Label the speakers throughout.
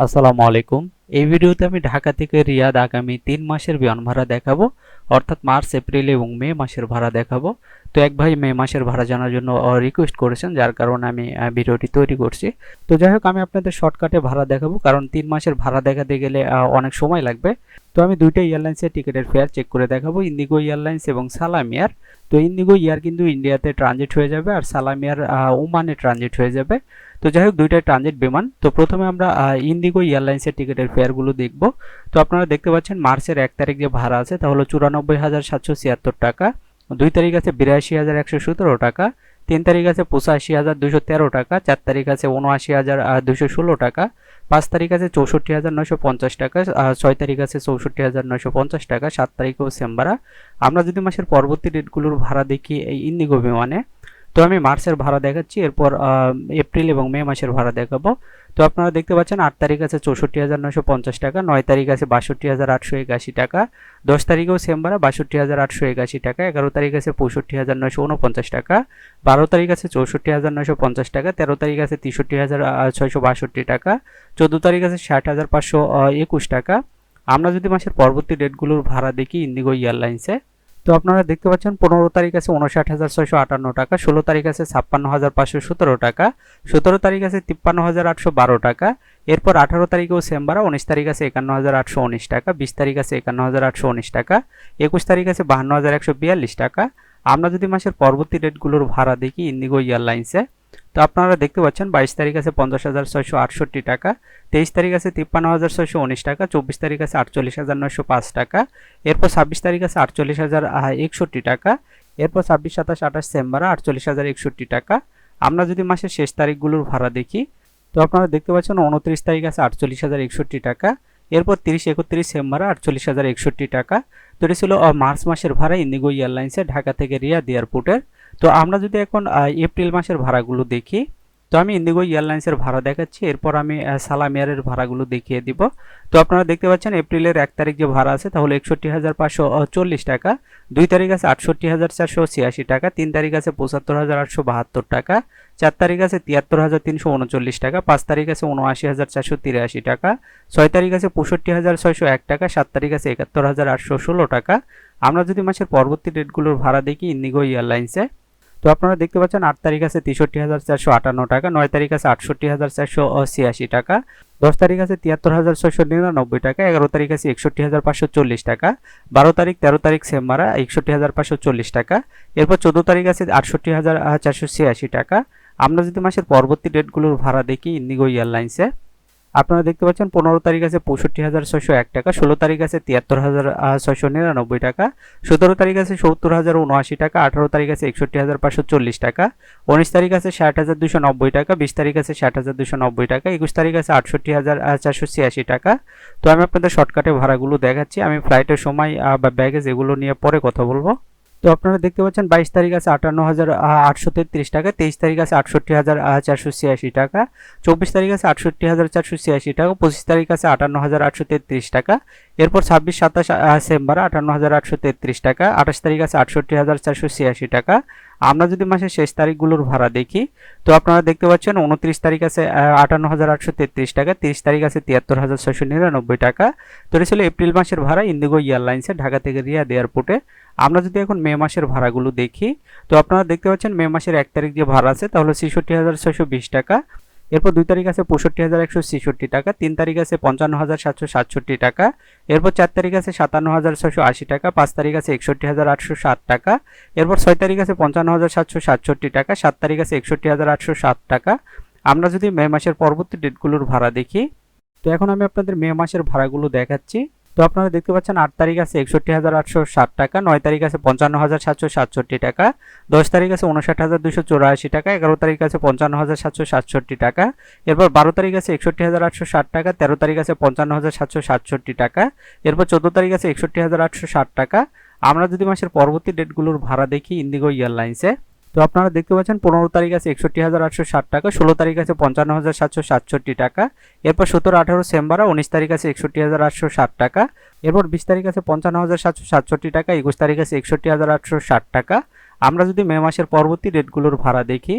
Speaker 1: আসসালামু আলাইকুম। এই ভিডিওতে আমি ঢাকা থেকে রিয়াদ আগামী তিন মাসের বিমান ভাড়া দেখাবো, অর্থাৎ মার্চ, এপ্রিল এবং মে মাসের ভাড়া দেখাবো। তো এক ভাই মে মাসের ভাড়া জানার জন্য রিকোয়েস্ট করেছেন, যার কারণে আমি ভিডিওটি তৈরি করছি। তো যাই হোক, আমি আপনাদের শর্টকাটে ভাড়া দেখাবো, কারণ তিন মাসের ভাড়া দেখাতে গেলে অনেক সময় লাগবে। তো আমি দুইটা এয়ারলাইন্সের টিকিটের ফেয়ার চেক করে দেখাবো ইন্ডিগো এয়ারলাইন্স এবং সালাম এয়ার তো ইন্ডিগো এয়ার কিন্তু ইন্ডিয়াতে ট্রানজিট হয়ে যাবে, আর সালাম এয়ার ওমানে ট্রানজিট হয়ে যাবে। তো যাই হোক দুইটাই ট্রানজিট বিমান। তো প্রথমে আমরা আহ, ইন্ডিগো এয়ারলাইন্সের টিকিটের ফেয়ারগুলো দেখব। তো আপনারা দেখতে পাচ্ছেন মার্চের এক তারিখ যে ভাড়া আছে তা হলো চুরানব্বই হাজার সাতশো ছিয়াত্তর টাকা। দুই তারিখ আছে বিরাশি হাজার একশো সতেরো টাকা। তিন তারিখ আছে পঁচাশি হাজার দুশো তেরো টাকা। চার তারিখ আছে উনআশি হাজার দুশো ষোলো টাকা। পাঁচ তারিখ আছে চৌষট্টি হাজার নয়শো পঞ্চাশ টাকা। ছয় তারিখ আছে চৌষট্টি হাজার নয়শো পঞ্চাশ টাকা। সাত তারিখেও সেম ভাড়া। আমরা যদি মাসের পরবর্তী ডেটগুলোর ভাড়া দেখি এই ইন্দিগো বিমানে তো আমি মার্চের ভাড়া দেখাচ্ছি, এরপর এপ্রিল এবং মে মাসের ভাড়া দেখাবো। তো আপনারা দেখতে পাচ্ছেন, আট তারিখ আছে চৌষট্টি হাজার নয়শো পঞ্চাশ টাকা, নয় তারিখ আছে বাষট্টি হাজার আটশো একাশি টাকা, দশ তারিখেও সেম ভাড়া, বাষট্টি হাজার আটশো একাশি টাকা, এগারো তারিখ আছে পঁয়ষট্টি হাজার নয়শো উনপঞ্চাশ টাকা, বারো তারিখ আছে চৌষট্টি হাজার নয়শো পঞ্চাশ টাকা, তেরো তারিখ আছে তেষট্টি হাজার ছয়শো বাষট্টি টাকা, চোদ্দ তারিখ আছে ষাট হাজার পাঁচশো একুশ টাকা। আমরা যদি মাসের পরবর্তী ডেটগুলোর ভাড়া দেখি ইন্ডিগো এয়ারলাইন্সে তো আপনারা দেখতে পাচ্ছেন পনেরো তারিখ আছে উনষাট হাজার ছয়শো আটান্ন টাকা, ষোলো তারিখ আছে ছাপ্পান্ন হাজার পাঁচশো সতেরো টাকা, সতেরো তারিখ আছে তিপ্পান্ন হাজার আটশো বারো টাকা, এরপর আঠারো তারিখেও সেম ভাড়া উনিশ তারিখ আছে একান্ন হাজার আটশো উনিশ টাকা, বিশ তারিখ আছে একান্ন হাজার আটশো উনিশ টাকা, একুশ তারিখ আছে বাহান্ন হাজার একশো বিয়াল্লিশ টাকা। আমরা যদি মাসের পরবর্তী ডেটগুলোর ভাড়া দেখি ইন্ডিগো এয়ারলাইন্সে তো আপনারা দেখতে পাচ্ছেন বাইশ তারিখ আছে পঞ্চাশ হাজার ছয়শো আটষট্টি টাকা, তেইশ তারিখ আছে তিপ্পান্ন হাজার ছয়শো উনিশ টাকা, চব্বিশ তারিখ আছে আটচল্লিশ হাজার নয়শো পাঁচ টাকা, এরপর ছাব্বিশ তারিখ আছে আটচল্লিশ হাজার একষট্টি টাকা, এরপর ছাব্বিশ, সাতাশ, আঠাশ সেম্বার আটচল্লিশ হাজার একষট্টি টাকা। আমরা যদি মাসের শেষ তারিখগুলোর ভাড়া দেখি, তো আপনারা দেখতে পাচ্ছেন উনত্রিশ তারিখ আছে আটচল্লিশ হাজার একষট্টি টাকা, এরপর তিরিশ, একত্রিশ সেম্বার আটচল্লিশ হাজার একষট্টি টাকা। তো এটি ছিল মার্চ মাসের ভাড়া ইন্ডিগো এয়ারলাইন্সে ঢাকা থেকে রিয়াদ এয়ারপোর্টের। তো আমরা যদি এখন এপ্রিল মাসের ভাড়াগুলো দেখি, তো আমি ইন্ডিগো এয়ারলাইন্সের ভাড়া দেখাচ্ছি, এরপর আমি সালাম এয়ারের ভাড়াগুলো দেখিয়ে দিব। তো আপনারা দেখতে পাচ্ছেন এপ্রিলের এক তারিখ যে ভাড়া আছে, তাহলে একষট্টি হাজার পাঁচশো চল্লিশ টাকা। দুই তারিখ আছে আটষট্টি হাজার চারশো ছিয়াশি টাকা, তিন তারিখ আছে পঁচাত্তর হাজার আটশো বাহাত্তর টাকা, চার তারিখ আছে তিয়াত্তর হাজার তিনশো উনচল্লিশ টাকা, পাঁচ তারিখ আছে উনআশি হাজার চারশো তিরাশি টাকা, ছয় তারিখ আছে পঁয়ষট্টি হাজার ছয়শো এক টাকা, সাত তারিখ আছে একাত্তর হাজার আটশো ষোলো টাকা। আমরা যদি মাসের পরবর্তী ডেটগুলোর ভাড়া দেখি ইন্ডিগো এয়ারলাইন্সে তো আপনারা দেখতে পাচ্ছেন আট তারিখ আছে তেষট্টি হাজার চারশো আটান্ন টাকা, নয় তারিখ আছে আটষট্টি হাজার চারশো ছিয়াশি টাকা, দশ তারিখ আছে তিয়াত্তর হাজার ছয়শো নিরানব্বই টাকা, এগারো তারিখ আছে একষট্টি হাজার পাঁচশো চল্লিশ টাকা, বারো তারিখ তেরো তারিখ সেম ভাড়া একষট্টি হাজার পাঁচশো চল্লিশ টাকা, এরপর চোদ্দ তারিখ আছে আটষট্টি হাজার চারশো ছিয়াশি টাকা। আমরা যদি মাসের পরবর্তী ডেটগুলোর ভাড়া দেখি ইন্ডিগো এয়ারলাইন্সে আপনারা দেখতে পাচ্ছেন পনেরো তারিখ আছে পঁয়ষট্টি হাজার ছয়শো এক টাকা, ষোলো তারিখ আছে তিয়াত্তর হাজার ছয়শো নিরানব্বই টাকা, সতেরো তারিখ আছে সত্তর হাজার উনআশি টাকা, আঠারো তারিখ আছে একষট্টি হাজার পাঁচশো চল্লিশ টাকা, উনিশ তারিখ আছে ষাট হাজার দুশো নব্বই টাকা, বিশ তারিখ আছে ষাট হাজার দুশো নব্বই টাকা, একুশ তারিখ আছে আটষট্টি হাজার চারশো ছিয়াশি টাকা। তো আমি আপনাদের শর্টকাটে ভাড়াগুলো দেখাচ্ছি, আমি ফ্লাইটের সময় বা ব্যাগেজ এগুলো নিয়ে পরে কথা বলব। তো আপনারা দেখতে পাচ্ছেন বাইশ তারিখ আছে আটান্ন হাজার আটশো তেত্রিশ টাকা, তেইশ তারিখ আছে আটষট্টি হাজার চারশো ছিয়াশি টাকা, চব্বিশ তারিখ আছে আটষট্টি হাজার চারশো ছিয়াশি টাকা, পঁচিশ তারিখ আছে আটান্ন হাজার আটশো তেত্রিশ টাকা, এরপর ছাব্বিশ, সাতাশ সেম্বার আটান্ন হাজার আটশো তেত্রিশ টাকা, আঠাশ তারিখ আছে আটষট্টি হাজার চারশো ছিয়াশি টাকা আমরা যদি মাসের শেষ তারিখগুলোর ভাড়া দেখি, তো আপনারা দেখতে পাচ্ছেন উনত্রিশ তারিখ আছে আটান্ন হাজার আটশো তেত্রিশ টাকা, তিরিশ তারিখ আছে তিয়াত্তর হাজার ছয়শো নিরানব্বই টাকা। তো এটা ছিল এপ্রিল মাসের ভাড়া ইন্দিগো এয়ারলাইন্সে, ঢাকা থেকে রিয়াদ এয়ারপোর্টে। আমরা যদি এখন মে মাসের ভাড়াগুলো দেখি, তো আপনারা দেখতে পাচ্ছেন মে মাসের এক তারিখ যে ভাড়া আছে, তাহলে ছেষট্টি হাজার ছশো বিশ টাকা। এরপর দুই তারিখ আছে পঁয়ষট্টি হাজার একশো ছেষট্টি টাকা, তিন তারিখ আছে পঞ্চান্ন হাজার সাতশো সাতষট্টি টাকা, এরপর চার তারিখ আছে সাতান্ন হাজার ছশো আশি টাকা, পাঁচ তারিখ আছে একষট্টি হাজার আটশো সাত টাকা, এরপর ছয় তারিখ আছে পঞ্চান্ন হাজার সাতশো সাতষট্টি টাকা, সাত তারিখ আছে একষট্টি হাজার আটশো সাত টাকা। আমরা যদি মে মাসের পরবর্তী ডেটগুলোর ভাড়া দেখি, তো এখন আমি আপনাদের মে মাসের ভাড়াগুলো দেখাচ্ছি। তো আপনারা দেখতে পাচ্ছেন আট তারিখ আছে একষট্টি হাজার আটশো ষাট টাকা, নয় তারিখ আছে পঞ্চান্ন হাজার সাতশো সাতষট্টি টাকা, দশ তারিখ আছে উনষাট হাজার দুশো চৌরাশি টাকা, এগারো তারিখ আছে পঞ্চান্ন হাজার সাতশো সাতষট্টি টাকা। এরপর বারো তারিখ আছে একষট্টি হাজার আটশো ষাট টাকা, তেরো তারিখ আছে পঞ্চান্ন হাজার সাতশো সাতষট্টি টাকা। এরপর চোদ্দ তারিখ আছে একষট্টি হাজার আটশো ষাট টাকা। আমরা যদি মাসের পরবর্তী ডেটগুলোর ভাড়া দেখি ইন্ডিগো এয়ারলাইন্সে তো আপনারা দেখতে পাচ্ছেন, পনেরো তারিখ আছে একষট্টি হাজার আটশো ষাট টাকা, ষোলো তারিখ আছে পঞ্চান্ন হাজার সাতশো সাতষট্টি টাকা, এরপর সতেরো, আঠারো সেম্বারা উনিশ তারিখ আছে একষট্টি হাজার আটশো ষাট টাকা, এরপর বিশ তারিখ আছে পঞ্চান্ন হাজার সাতশো সাতষট্টি টাকা, একুশ তারিখ আছে একষট্টি হাজার আটশো ষাট টাকা। আমরা যদি মে মাসের পরবর্তী ডেটগুলোর ভাড়া দেখি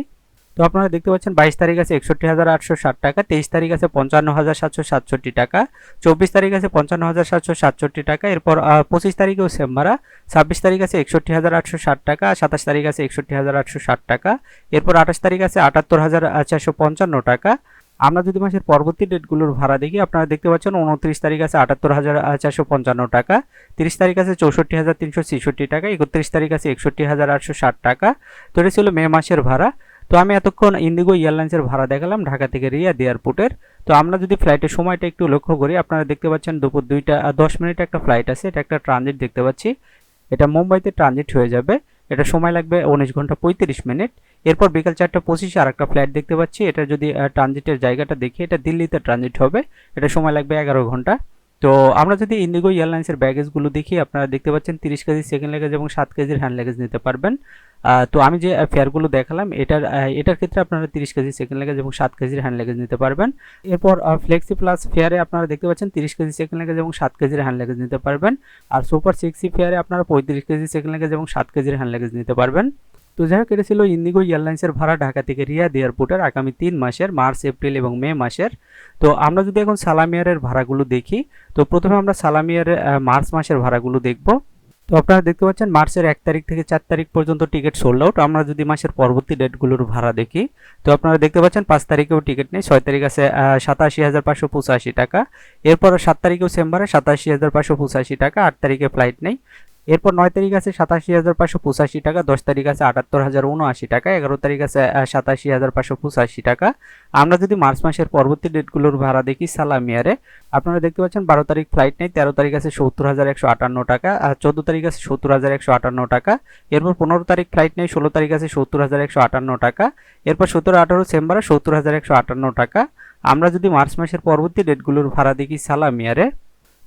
Speaker 1: তো আপনারা দেখতে পাচ্ছেন বাইশ তারিখ আছে একষট্টি হাজার আটশো ষাট টাকা, তেইশ তারিখ আছে পঞ্চান্ন হাজার সাতশো সাতষট্টি টাকা, চব্বিশ তারিখ আছে পঞ্চান্ন হাজার সাতশো সাতষট্টি টাকা, এরপর পঁচিশ তারিখেও সেম ভাড়া, ছাব্বিশ তারিখ আছে একষট্টি হাজার আটশো ষাট টাকা, সাতাশ তারিখ আছে একষট্টি হাজার আটশো ষাট টাকা, এরপর আঠাশ তারিখ আছে আটাত্তর হাজার চারশো পঞ্চান্ন টাকা। আমরা যদি মাসের পরবর্তী ডেটগুলোর ভাড়া দেখি, আপনারা দেখতে পাচ্ছেন উনত্রিশ তারিখ আছে আটাত্তর হাজার চারশো পঞ্চান্ন টাকা, তিরিশ তারিখ আছে চৌষট্টি হাজার তিনশো ছেষট্টি টাকা, একত্রিশ তারিখ আছে একষট্টি হাজার আটশো ষাট টাকা। তো এটা ছিল মে মাসের ভাড়া। তো আমি এতক্ষণ ইন্ডিগো এয়ারলাইন্সের ভাড়া দেখালাম ঢাকা থেকে রিয়াদ এয়ারপোর্টের তো আমরা যদি ফ্লাইটের সময়টা একটু লক্ষ্য করি, আপনারা দেখতে পাচ্ছেন দুপুর দুইটা দশ মিনিট একটা ফ্লাইট আছে, এটা একটা ট্রানজিট দেখতে পাচ্ছি। এটা মুম্বাইতে ট্রানজিট হয়ে যাবে। এটা সময় লাগবে উনিশ ঘণ্টা পঁয়ত্রিশ মিনিট। এরপর বিকাল চারটা পঁচিশে আর একটা ফ্লাইট দেখতে পাচ্ছি। এটা যদি ট্রানজিটের জায়গাটা দেখি, এটা দিল্লিতে ট্রানজিট হবে। এটা সময় লাগবে এগারো ঘণ্টা। তো আমরা যদি ইন্ডিগো এয়ারলাইন্সের ব্যাগেজগুলো দেখি, আপনারা দেখতে পাচ্ছেন তিরিশ কেজি সেকেন্ড লেগেজ এবং সাত কেজির হ্যান্ড লেগেজ নিতে পারবেন। তো আমি যে ফেয়ারগুলো দেখালাম, এটার এটার ক্ষেত্রে আপনারা তিরিশ কেজি সেকেন্ড লেগেজ এবং সাত কেজির হ্যান্ড লেগেজ নিতে পারবেন। এরপর ফ্লেক্সি প্লাস ফেয়ারে আপনারা দেখতে পাচ্ছেন তিরিশ কেজি সেকেন্ড লেগেজ এবং সাত কেজির হ্যান্ড লেগেজ নিতে পারবেন। আর সুপার সিক্সি ফেয়ারে আপনারা পঁয়ত্রিশ কেজি সেকেন্ড লেগেজ এবং সাত কেজির হ্যান্ড লেগেজ নিতে পারবেন। তো যাই হোক এটা ছিল ইন্ডিগো এয়ারলাইন্সের ভাড়া ঢাকা থেকে রিয়াদ এয়ারপোর্টের আগামী তিন মাসের, মার্চ, এপ্রিল এবং মে মাসের। তো আমরা যদি এখন সালামিয়ারের ভাড়াগুলো দেখি, তো প্রথমে আমরা সালামিয়ারের মার্চ মাসের ভাড়াগুলো দেখব। তো আপনারা দেখতে পাচ্ছেন, মার্চের এক তারিখ থেকে চার তারিখ পর্যন্ত টিকিট সোল্ড আউট আমরা যদি মাসের পরবর্তী ডেটগুলোর ভাড়া দেখি, তো আপনারা দেখতে পাচ্ছেন, পাঁচ তারিখেও টিকিট নেই, ছয় তারিখ আছে সাতাশি হাজার পাঁচশো পঁচাশি টাকা। এরপর সাত তারিখেও সেম্বারে সাতাশি হাজার পাঁচশো পঁচাশি টাকা, আট তারিখে ফ্লাইট নেই। এরপর নয় তারিখ আছে সাতাশি হাজার পাঁচশো পঁচাশি টাকা, দশ তারিখ আছে আটাত্তর হাজার উনআশি টাকা, এগারো তারিখ আছে সাতাশি হাজার পাঁচশো পঁচাশি টাকা। আমরা যদি মার্চ মাসের পরবর্তী ডেটগুলোর ভাড়া দেখি সালামিয়ারে, আপনারা দেখতে পাচ্ছেন বারো তারিখ ফ্লাইট নেই, তেরো তারিখ আছে সত্তর হাজার একশো আটান্ন টাকা, আর চোদ্দ তারিখ আছে সত্তর হাজার একশো আটান্ন টাকা। এরপর পনেরো তারিখ ফ্লাইট নেই, ষোলো তারিখ আছে সত্তর হাজার একশো আটান্ন টাকা। এরপর সতেরো, আঠারো সেম্বারে সত্তর হাজার একশো আটান্ন টাকা। আমরা যদি মার্চ মাসের পরবর্তী ডেটগুলোর ভাড়া দেখি সালামিয়ারে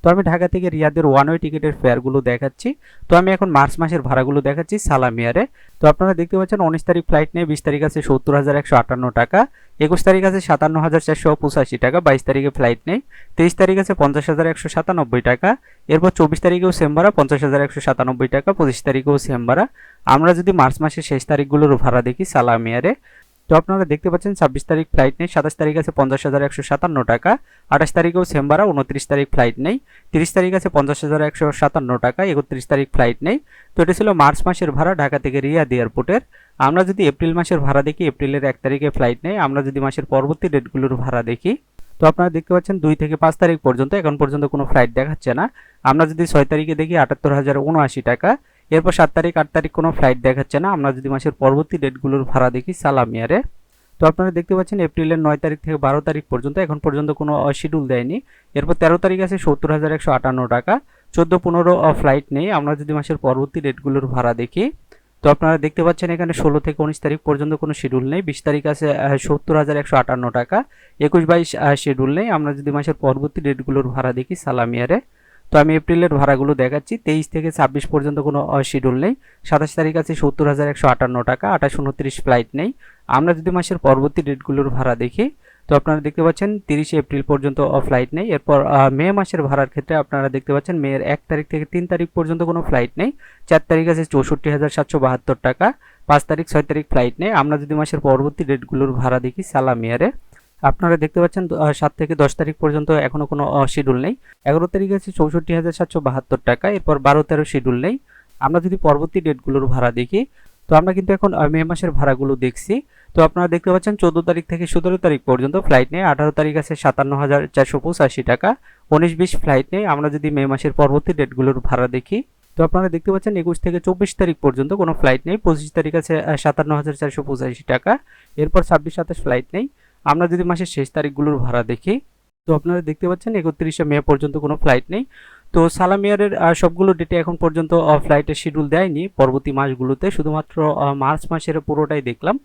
Speaker 1: তো আমি ঢাকা থেকে রিয়াদের ওয়ান ওয়ে টিকিটের ফেয়ারগুলো দেখাচ্ছি। তো আমি এখন মার্চ মাসের ভাড়াগুলো দেখাচ্ছি সালামিয়ারে তো আপনারা দেখতে পাচ্ছেন উনিশ তারিখ ফ্লাইট নিয়ে বিশ তারিখ আছে সত্তর হাজার একশো আটান্ন টাকা, একুশ তারিখ আছে সাতান্ন হাজার চারশো পঁচাশি টাকা, বাইশ তারিখে ফ্লাইট নেই, তেইশ তারিখ আছে পঞ্চাশ হাজার একশো সাতানব্বই টাকা, এরপর চব্বিশ তারিখেও সেম ভাড়া, পঞ্চাশ হাজার একশো সাতানব্বই টাকা, পঁচিশ তারিখেও সেম ভাড়া। আমরা যদি মার্চ মাসের শেষ তারিখগুলোর ভাড়া দেখি সালামিয়ারে তো আপনারা দেখতে পাচ্ছেন, ছাব্বিশ তারিখ ফ্লাইট নেই, সাতাশ তারিখ আছে পঞ্চাশ হাজার একশো সাতান্ন টাকা, আঠাশ তারিখেও সেম উনত্রিশ তারিখ ফ্লাইট নেই, তিরিশ তারিখ আছে পঞ্চাশ হাজার একশো সাতান্ন টাকা, একত্রিশ তারিখ ফ্লাইট নেই। তো এটা ছিল মার্চ মাসের ভাড়া ঢাকা থেকে রিয়াদ এয়ারপোর্টের। আমরা যদি এপ্রিল মাসের ভাড়া দেখি, এপ্রিলের এক তারিখে ফ্লাইট নেই, আমরা যদি মাসের পরবর্তী ডেটগুলোর ভাড়া দেখি, তো আপনারা দেখতে পাচ্ছেন দুই থেকে পাঁচ তারিখ পর্যন্ত, এখন পর্যন্ত কোনো ফ্লাইট দেখাচ্ছে না। আমরা যদি ছয় তারিখে দেখি, আটাত্তর হাজার উনআশি টাকা এরপর সাত তারিখ, আট তারিখ কোনো ফ্লাইট দেখাচ্ছে না। আমরা যদি মাসের পরবর্তী ডেটগুলোর ভাড়া দেখি সালামিয়ারে তো আপনারা দেখতে পাচ্ছেন এপ্রিলের নয় তারিখ থেকে বারো তারিখ পর্যন্ত, এখন পর্যন্ত কোনো শিডিউল দেয়নি। এরপর তেরো তারিখ আছে সত্তর হাজার একশো আটান্ন টাকা। চোদ্দ, পনেরো ফ্লাইট নেই। আমরা যদি মাসের পরবর্তী ডেটগুলোর ভাড়া দেখি, তো আপনারা দেখতে পাচ্ছেন এখানে ষোলো থেকে উনিশ তারিখ পর্যন্ত কোনো শিডিউল নেই। বিশ তারিখ আছে সত্তর হাজার একশো আটান্ন টাকা। একুশ, বাইশ শিডিউল নেই। আমরা যদি মাসের পরবর্তী ডেটগুলোর ভাড়া দেখি সালামিয়ারে তো আমি এপ্রিলের ভাড়াগুলো দেখাচ্ছি। তেইশ থেকে ছাব্বিশ পর্যন্ত কোনো শিডিউল নেই। সাতাশ তারিখ আছে সত্তর হাজার একশো আটান্ন টাকা আঠাশ উনত্রিশ ফ্লাইট নেই। আমরা যদি মাসের পরবর্তী ডেটগুলোর ভাড়া দেখি, তো আপনারা দেখতে পাচ্ছেন তিরিশে এপ্রিল পর্যন্ত ফ্লাইট নেই। এরপর মে মাসের ভাড়ার ক্ষেত্রে আপনারা দেখতে পাচ্ছেন মেয়ের এক তারিখ থেকে তিন তারিখ পর্যন্ত কোনো ফ্লাইট নেই। চার তারিখ আছে চৌষট্টি হাজার সাতশো বাহাত্তর টাকা, পাঁচ তারিখ ছয় তারিখ ফ্লাইট নেই। আমরা যদি মাসের পরবর্তী ডেটগুলোর ভাড়া দেখি সালামিয়ারে আপনারা দেখতে পাচ্ছেন সাত থেকে দশ তারিখ পর্যন্ত এখনও কোনো শিডিউল নেই। এগারো তারিখ আছে চৌষট্টি হাজার সাতশো বাহাত্তর টাকা, এরপর বারো তেরো শিডিউল নেই। আমরা যদি পরবর্তী ডেটগুলোর ভাড়া দেখি, তো আমরা কিন্তু এখন মে মাসের ভাড়াগুলো দেখছি। তো আপনারা দেখতে পাচ্ছেন, চোদ্দ তারিখ থেকে সতেরো তারিখ পর্যন্ত ফ্লাইট নেই, আঠারো তারিখ আছে সাতান্ন হাজার চারশো পঁচাশি টাকা, উনিশ বিশ ফ্লাইট নেই। আমরা যদি মে মাসের পরবর্তী ডেটগুলোর ভাড়া দেখি, তো আপনারা দেখতে পাচ্ছেন, একুশ থেকে চব্বিশ তারিখ পর্যন্ত কোনো ফ্লাইট নেই। পঁচিশ তারিখ আছে সাতান্ন হাজার চারশো পঁচাশি টাকা, এরপর ছাব্বিশ সাতাশ ফ্লাইট নেই। আমরা যদি মাসের শেষ তারিখগুলোর ভাড়া দেখি, তো আপনারা দেখতে পাচ্ছেন একত্রিশে মে পর্যন্ত কোনো ফ্লাইট নেই। তো সালামিয়ারের সবগুলো ডেটে এখন পর্যন্ত ফ্লাইটের শিডিউল দেয়নি। পরবর্তী মাসগুলোতে শুধুমাত্র মার্চ মাসের পুরোটাই দেখলাম।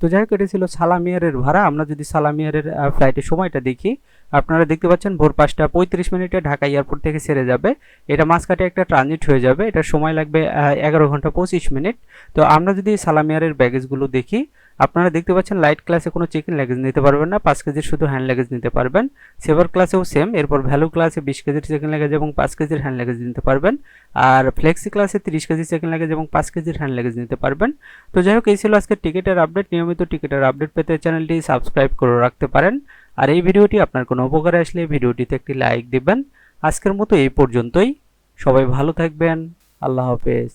Speaker 1: তো যাই হোক, এটা ছিল সালামিয়ারের ভাড়া। আমরা যদি সালামিয়ারের ফ্লাইটের সময়টা দেখি, আপনারা দেখতে পাচ্ছেন ভোর পাঁচটা পঁয়ত্রিশ মিনিটে ঢাকা এয়ারপোর্ট থেকে সেরে যাবে। এটা মাঝখাটে একটা ট্রানজিট হয়ে যাবে। এটা সময় লাগবে এগারো ঘণ্টা পঁচিশ মিনিট। তো আমরা যদি সালামিয়ারের ব্যাগেজগুলো দেখি আপনারা দেখতে পাচ্ছেন লাইট ক্লাসে কোনো চেক লাগেজ নিতে পারবেন না, পাঁচ কেজির শুধু হ্যান্ড লাগেজ নিতে পারবেন। সেভার ক্লাসেও সেম এরপর ভ্যালু ক্লাসে বিশ কেজির চেক লাগেজ এবং পাঁচ কেজির হ্যান্ড লাগেজ নিতে পারবেন। আর ফ্লেক্সি ক্লাসে তিরিশ কেজি চেক লাগেজ এবং পাঁচ কেজির হ্যান্ড লাগেজ নিতে পারবেন। তো যাই হোক, এই ছিল আজকের টিকিটের আপডেট নিয়মিত টিকিটের আপডেট পেতে চ্যানেলটি সাবস্ক্রাইব করে রাখতে পারেন। আর এই ভিডিওটি আপনার কোনো উপকারে আসলে ভিডিওটিতে একটি লাইক দিবেন। আজকের মতো এই পর্যন্তই। সবাই ভালো থাকবেন। আল্লাহ হাফেজ।